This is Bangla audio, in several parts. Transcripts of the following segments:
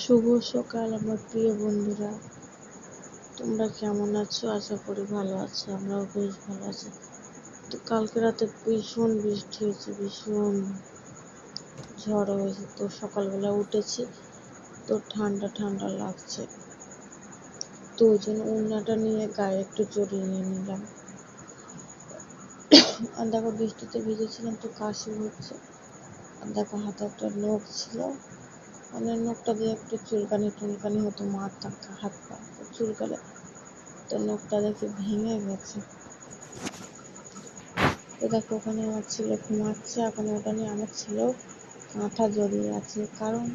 শুভ সকাল, আমার প্রিয় বন্ধুরা। তোমরা কেমন আছো? আশা করি ভালো আছো, আমরাও বেশ ভালো আছি। তো কালকে রাতে ভীষণ বৃষ্টি হয়েছে, ভীষণ ঝড় হয়েছে। তো সকালবেলা উঠেছি, তো ঠান্ডা ঠান্ডা লাগছে। তো ওই জন্য উন্নাটা নিয়ে গায়ে একটু জড়িয়ে নিলাম। আর দেখো বৃষ্টিতে ভিজেছিলাম, তো কাশি হচ্ছে। আর দেখো হাতে একটা নখ ছিল। মানে নখটা দিয়ে একটু চুলকানি টুলকানি হতো মাথা হাত পা চুলকালে তো নখটা দেখে ভেঙে গেছে। তো দেখো ওখানে আমার ছেলে ঘুমাচ্ছে, এখন ওটা নিয়ে আমার ছেলেও কাঁথা জড়িয়ে আছে, কারণ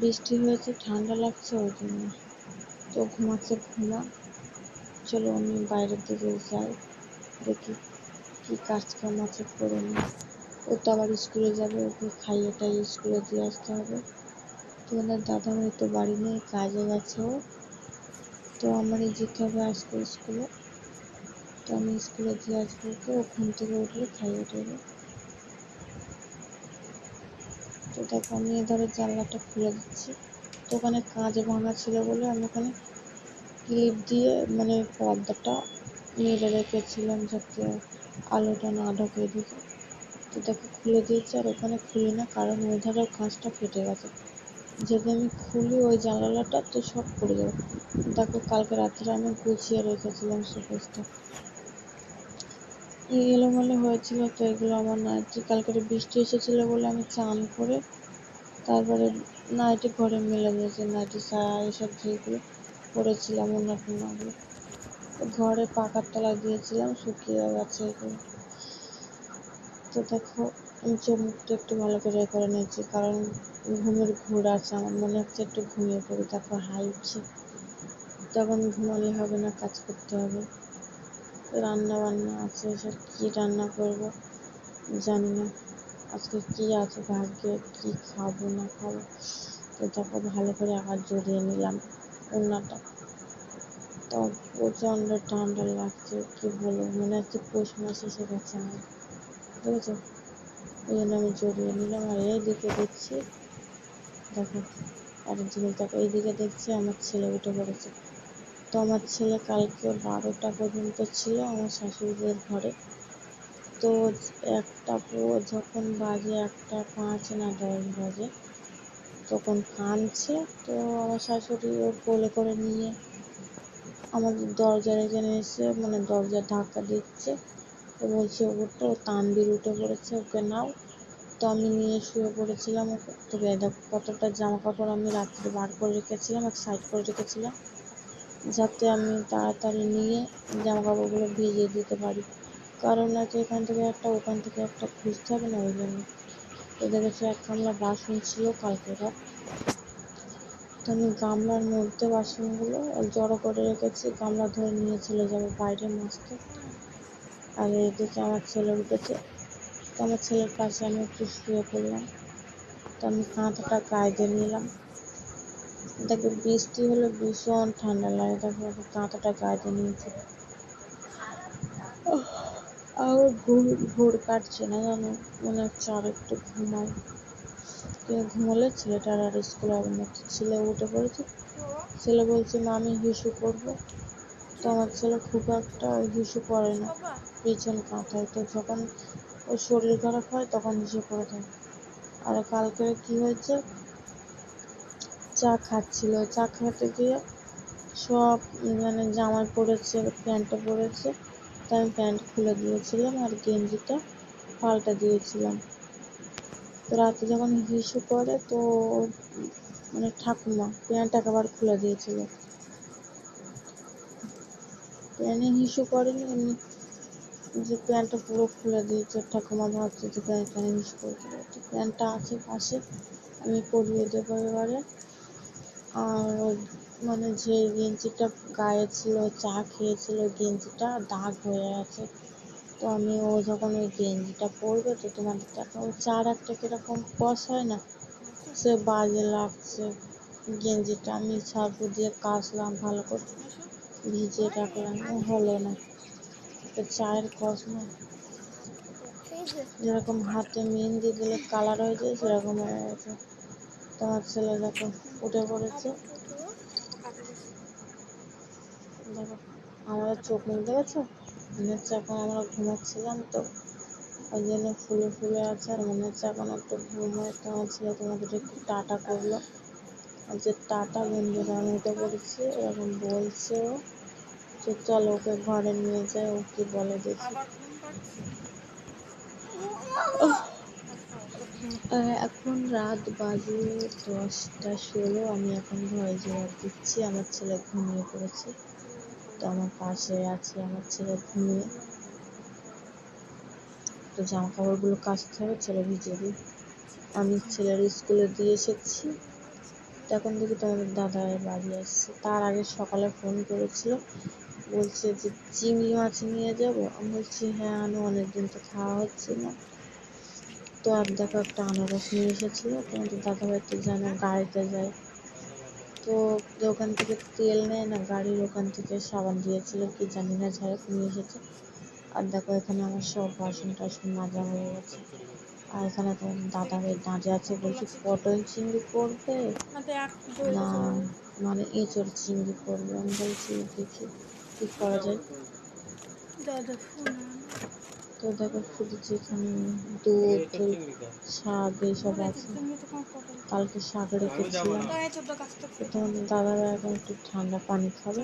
বৃষ্টি হয়েছে, ঠান্ডা লাগছে ওই জন্য। তো ঘুমাচ্ছে, ঘুমা, চলো আমি বাইরের দিকে যাই, দেখি কি কাজকাম আছে করে নি ও তো আবার স্কুলে যাবে, ওকে খাইয়ে টাইয়ে স্কুলে দিয়ে আসতে হবে। তোমাদের দাদা ভাই তো বাড়ি নেই কাজে গেছে ও। তো আমারই যেতে হবে আজকে স্কুলে। তো আমি স্কুলে দিয়ে আসব ওকে ওখান থেকে উঠলে খাইয়ে দেবে। তো দেখো আমি এধারে জানলাটা খুলে দিচ্ছি। তো ওখানে কাঁচ ভাঙা ছিল বলে আমি ওখানে ক্লিপ দিয়ে মানে পর্দাটা মেরে রেখেছিলাম যাতে আলোটা না ঢোকে এদিকে। তো দেখো খুলে দিয়েছি আর ওখানে খুলি না কারণ ওই ধারেও কাঁচটা ফেটে গেছে। যদি আমি খুলি ওই জানালাটা, তো সব পড়ে যাবে। দেখো, কালকে রাত্রে আমি গুছিয়ে রেখেছিলাম শোকেসটা এলোমেলো হয়েছিল তো, এগুলো আমার নাইটি, কালকে বৃষ্টি এসেছিল বলে আমি চান করে তারপরে নাইটি ঘরে মেলে দিয়েছি, নাইটি সায়া এসব যেগুলো পরেছিলাম অন্য টুনাগুলো ঘরে পাকার তলায় দিয়েছিলাম, শুকিয়ে গেছে এগুলো। তো দেখো, আমি চোখ মুখটা একটু ভালো করে করে নিয়েছি, কারণ ঘুমের ঘোর আছে, আমার মনে হচ্ছে একটু ঘুমিয়ে পড়ি। তারপর হাই উঠছে তখন ঘুমালে হবে না, কাজ করতে হবে। রান্না বান্না আছে, সব কী রান্না করব জানি না। আজকে কী আছে, ভাগ্যে কী খাব না খাব। তো দেখো ভালো করে আবার জড়িয়ে নিলাম ওনাটা তো প্রচণ্ড ঠান্ডা লাগছে, কী বলব, মনে হচ্ছে পৌষ মাস এসে গেছে আমার। বুঝেছ? ওই জন্য আমি জড়িয়ে নিলাম আর এইদিকে দেখছি দেখো আর জিনিস দেখো, এইদিকে দেখছি আমার ছেলে উঠে পড়েছে। তো আমার ছেলে কালকে বারোটা পর্যন্ত ছিল আমার শাশুড়িদের ঘরে। তো একটা যখন বাজে একটা পাঁচ না দশ বাজে, তখন কাঁদছে। তো আমার শাশুড়ি ওর কোলে করে নিয়ে আমাদের দরজার এখানে এসে মানে দরজা ধাক্কা দিচ্ছে। তো বলছে ওটা ও তানবির উঠে পড়েছে, ওকে নাও। তো আমি নিয়ে শুয়ে পড়েছিলাম তো দেখো কতটা জামা কাপড় আমি রাত্রে বার করে রেখেছিলাম, এক সাইড করে রেখেছিলাম, যাতে আমি তাড়াতাড়ি নিয়ে জামা কাপড়গুলো ভিজিয়ে দিতে পারি। কারণ না আছে এখান থেকে একটা, ওখান থেকে একটা খুঁজতে হবে না, ওই জন্য। তো দেখেছি এক গামলা বাসন ছিল কালকে তো আমি গামলার মধ্যে বাসনগুলো জড়ো করে রেখেছি, গামলা ধরে নিয়ে চলে যাব বাইরে মাছতে আর এদিকে আমার ছেলে উঠেছে। তো আমার ছেলের পাশে আমি একটু শুয়ে পড়লাম। তো আমি কাঁথাটা গায়ে নিলাম। দেখো, বৃষ্টি হলে ভীষণ ঠান্ডা লাগে। দেখো কাঁথাটা গায়ে নিয়েছি। আর ঘুম ঘোর কাটছে না জানো? মনে হচ্ছে আর একটু ঘুমাই কেউ ঘুমোলে ছেলেটার আর স্কুল হবে না। ছেলে উঠে পড়েছে। ছেলে বলছে, মা, আমি হিসু করব তো আমার ছেলে খুব একটা হিসু করে না। পিছন কাঁথায়। তো যখন ওর শরীর খারাপ হয়, তখন হিসু করে থাকে। আর কালকে কি হয়েছে? চা খাচ্ছিল। চা খেতে গিয়ে সব মানে জামায় পড়েছে, প্যান্টটা পড়েছে। তো আমি প্যান্ট খুলে দিয়েছিলাম আর গেঞ্জিটা পাল্টা দিয়েছিলাম। তো রাতে যখন হিসু করে তো মানে ঠাকুমা প্যান্ট একেবারে খুলে দিয়েছিল। প্যান্টে হিসু করেনি, এমনি যে প্যান্টটা পুরো খুলে দিয়েছে ঠাকুমা ভাবছে যে প্যান্ট প্যান্ট হিসু করতে তো প্যান্টটা আছে পাশে, আমি পরিয়ে দেবো এবারে। আর মানে যে গেঞ্জিটা গায়ে ছিল, চা খেয়েছিল গেঞ্জিটা দাগ হয়ে আছে। তো আমি ও যখন ওই গেঞ্জিটা পরবে, তো তোমাদের দেখা ও চার একটা কীরকম কষ হয় না? সে বাজে লাগছে। গেঞ্জিটা আমি সার্ফ দিয়ে কাচলাম ভালো করে, ভিজিয়ে রাখলাম। হলো না। তো চায়ের না যেরকম হাতে মেহেন্দি দিলে কালার হয়ে যায় সেরকম হয়ে গেছে। তোমার ছেলে দেখো উঠে পড়েছে। দেখো আমাদের চোখ মুখ দেখেছ? মনে হচ্ছে এখন আমরা ঘুমাচ্ছিলাম তো। ওই জন্য ফুলে ফুলে আছে আর মনে হচ্ছে এখন একটু ঘুম হয়। তোমার ছেলে তোমাদের একটু টাটা করল। যে টাটা বন্ধুরা আমি উঠে পড়েছি এরকম বলছে ও চলো ওকে ঘরে নিয়ে যায় ও কি বলে দেখি। এখন রাত বাজে দশটা ষোলো আমি এখন ভয় জবাব দিচ্ছি আমার ছেলে ঘুমিয়ে পড়েছে। তো আমার পাশে আছে আমার ছেলে ঘুমিয়ে। তো জামা কাপড়গুলো কাচতে হবে ছেলে ভিজিয়ে দিই আমি ছেলের স্কুলে দিয়ে এসেছি। তো এখন দেখি তোমাদের দাদা বাড়ি আসছে। তার আগে সকালে ফোন করেছিল বলছে যে চিংড়ি মাছ নিয়ে যাব। আমি বলছি হ্যাঁ আমি অনেকদিন তো খাওয়া হচ্ছে না। তো আর দেখো একটা আনারস নিয়ে এসেছিল। তোমাদের দাদাভাই তো জানো গাড়িতে যায়। তো ওখান থেকে তেল নেয় না গাড়ির ওখান থেকে সাবান দিয়েছিল কি জানি না যাই হোক নিয়ে এসেছে। আর দেখো এখানে আমার সব বাসন টাসন মাজা হয়ে গেছে। আর এখানে তোমার দাদা ভাই দাঁড়িয়ে আছে বলছি পটল চিংড়ি করবে? না মানে এঁচড় চিংড়ি করবে। আমি বলছি দেখি। কী করা যায়? তো দেখো শুধু যেখানে দুধ শাক এইসব আছে। কালকে শাক রেখেছিলাম তো তোমাদের দাদারা এখন একটু ঠান্ডা পানি খাবে।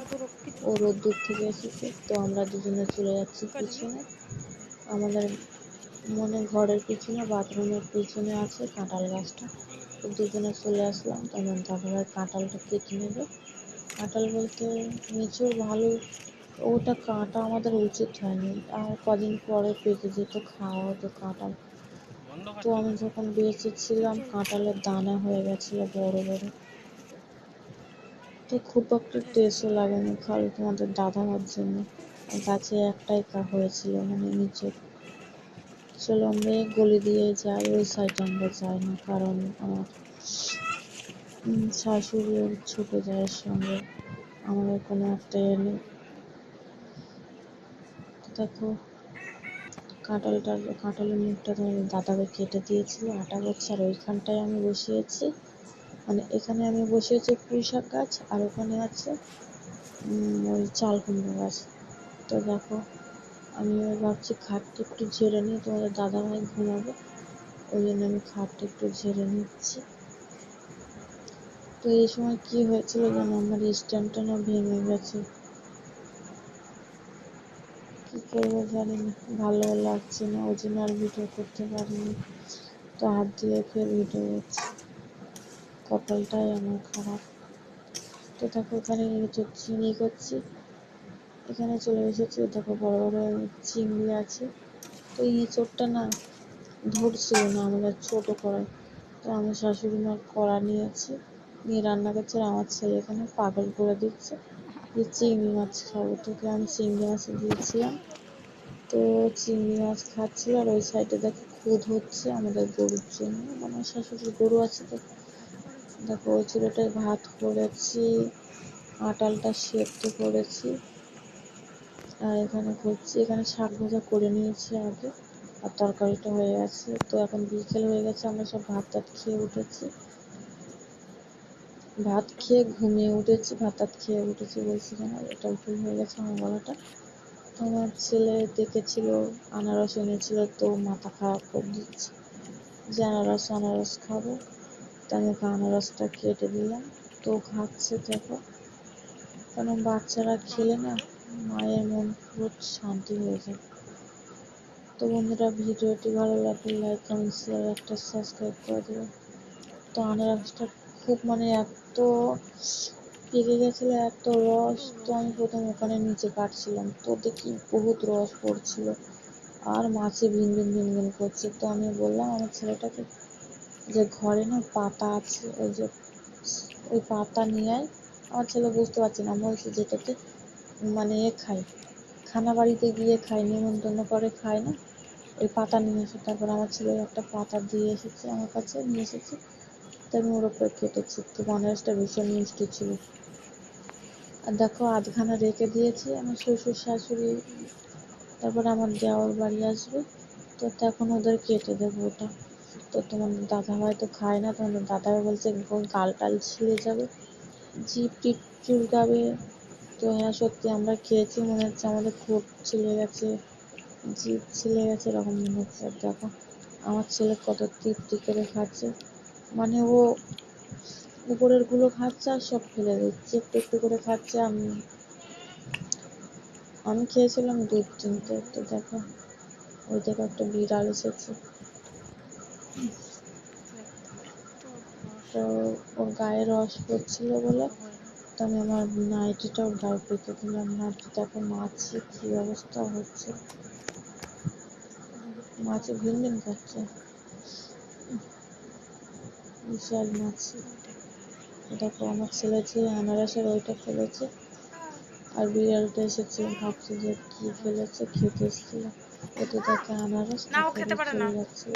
ও রোদ্দুর থেকে এসেছে। তো আমরা দুজনে চলে যাচ্ছি পিছনে। আমাদের মনে ঘরের পিছনে বাথরুমের পিছনে আছে কাঁঠাল গাছটা। তো দুজনে চলে আসলাম। তখন দাদাভাই কাঁঠালটা কেটে নেবে। কাঁঠাল বলতে নিচেও ভালো, ওটা কাটা আমাদের উচিত হয়নি। আর কদিন পরে পেকে যেত, খাওয়া হতো কাঁঠাল তো আমি যখন বেঁচেছিলাম কাঁঠালের দানা হয়ে গেছিল বড় বড়। তো খুব একটা টেস্টও লাগেনি খালি তোমাদের দাদা মার জন্য গাছে একটাই কা হয়েছিল মানে নিচে চলো আমরা গলি দিয়ে যাই, ওই সাইডে আমরা যাই না, কারণ আমার উম, শাশুড়ি ওর ছোট জায়ের সঙ্গে আমাদের কোনো একটা এ নেই। দেখো কাঁঠালটার কাঁঠালের মুখটা তোমাদের দাদাকে কেটে দিয়েছিল আটা করছে আর ওইখানটায় আমি বসিয়েছি। মানে এখানে আমি বসিয়েছি পুঁই শাক গাছ আর ওখানে আছে ওই চাল কুমড়ো গাছ। তো দেখো আমি ভাবছি খাটটা একটু ঝেড়ে নিই তোমাদের দাদা ভাই ঘুমাবে ওই জন্য আমি খাটটা একটু ঝেড়ে নিচ্ছি। তো এই সময় কি হয়েছিল জানো? আমার স্ট্যান্ডটা না ভেঙে গেছে। কি করব জানি না। ভালো লাগছে না ওই জন্য আর ভিডিও করতে পারিনি। তো হাত দিয়ে ফের ভিডিও করছি। কপালটাই আমার খারাপ। তো দেখো এঁচোড় চিংড়ি করছি। এখানে চলে এসেছি। দেখো বড় বড় চিংড়ি আছে। তো এঁচোড়টা না ধরছিল না আমাদের ছোট কড়াই তো আমার শাশুড়ি মার কড়া নিয়েছি নিয়ে রান্না করছে আর আমার ছেলে এখানে পাগল করে দিচ্ছে। যে চিংড়ি মাছ খাব। তোকে আমি চিংড়ি মাছ দিয়েছিলাম। তো চিংড়ি মাছ খাচ্ছিল আর ওই সাইডে দেখো খুদ হচ্ছে আমাদের গরুর জন্য। মানে শাশুড়ির গরু আছে তো। দেখো ওই চুলোটায় ভাত করেছি, আটালটা সেদ্ধ করেছি। আর এখানে করছি এখানে শাক ভাজা করে নিয়েছি আগে। আর তরকারিটা হয়ে গেছে। তো এখন বিকেল হয়ে গেছে, আমরা সব ভাত টাত খেয়ে উঠেছি। ভাত খেয়ে ঘুমিয়ে উঠেছি, ভাত টাত খেয়ে উঠেছি বলছি কেন এটা ভুল হয়ে গেছে আমার গলাটা। তো আমার ছেলে দেখেছিল আনারস এনেছিল, তো মাথা খারাপ করে দিচ্ছে যে আনারস আনারস খাব। তো আমি ওকে আনারসটা কেটে দিলাম। তো খাচ্ছে, দেখো। কারণ বাচ্চারা খেলে না, মায়ের মন পুরো শান্তি হয়ে যায়। তো বন্ধুরা, ভিডিওটি ভালো লাগলে লাইক কমেন্ট শেয়ার একটা সাবস্ক্রাইব করে দেবে তো আনারসটা খুব মানে এত পেকে গেছিল, এত রস তো আমি প্রথম ওখানে নিচে কাটছিলাম। তো দেখি বহুত রস পড়ছিল। আর মাছে ভিন ভিন ভিন ভিন করছে। তো আমি বললাম, আমার ছেলেটাকে যে ঘরে না পাতা আছে, ওই যে ওই পাতা নিয়ে আয়। আমার ছেলে বুঝতে পারছে না বলছি যেটাতে মানে এ খায়। খানা বাড়িতে গিয়ে খায়, নিমন্ত্রণ করে খায় না। ওই পাতা নিয়ে এসে তারপর আমার ছেলে একটা পাতা দিয়ে এসেছে, আমার কাছে নিয়ে এসেছে। আমি ওর উপরে কেটেছি তো আনারসটা ভীষণ মিষ্টি ছিল। আর দেখো, আধখানা রেখে দিয়েছি আমার শ্বশুর শাশুড়ি। তারপর আমার দেওয়ার বাড়ি আসবে। তো তখন ওদের কেটে দেবো ওটা। তো তোমার দাদা ভাই তো খায় না, তোমার দাদা ভাই বলছে গাল টাল ছিঁড়ে যাবে। জিপ টিপ চুলকাবে। তো হ্যাঁ সত্যি আমরা খেয়েছি, মনে হচ্ছে আমাদের ঠোঁট ছিলে গেছে। জিভ ছিলে গেছে, এরকম মনে হচ্ছে। দেখো, আমার ছেলে কত তৃপ্তি করে খাচ্ছে। মানে ও উপরেরগুলো খাচ্ছে আর সব ফেলে দিচ্ছে। একটু একটু করে খাচ্ছে। আমি আমি খেয়েছিলাম দু তিনটে তো দেখো, ওই দেখো একটা বিড়াল এসেছে। তো ওর গায়ে রস পড়ছিল বলে তো আমি আমার নাইটিটা ওর গায়ে পেতে দিলাম। নাইটি দেখো মাছি কি অবস্থা হচ্ছে। মাছি ভিন ভিন করছে বিশাল মাছ দেখো আমার ছেলে যে আনারসের ওইটা ফেলেছে। আর বিড়ালটা এসেছে ভাবছে যে কি ফেলেছে খেতে এসেছিল। ও তো দেখে আনারস না, খেতে পারে না। খেয়ে যাচ্ছিল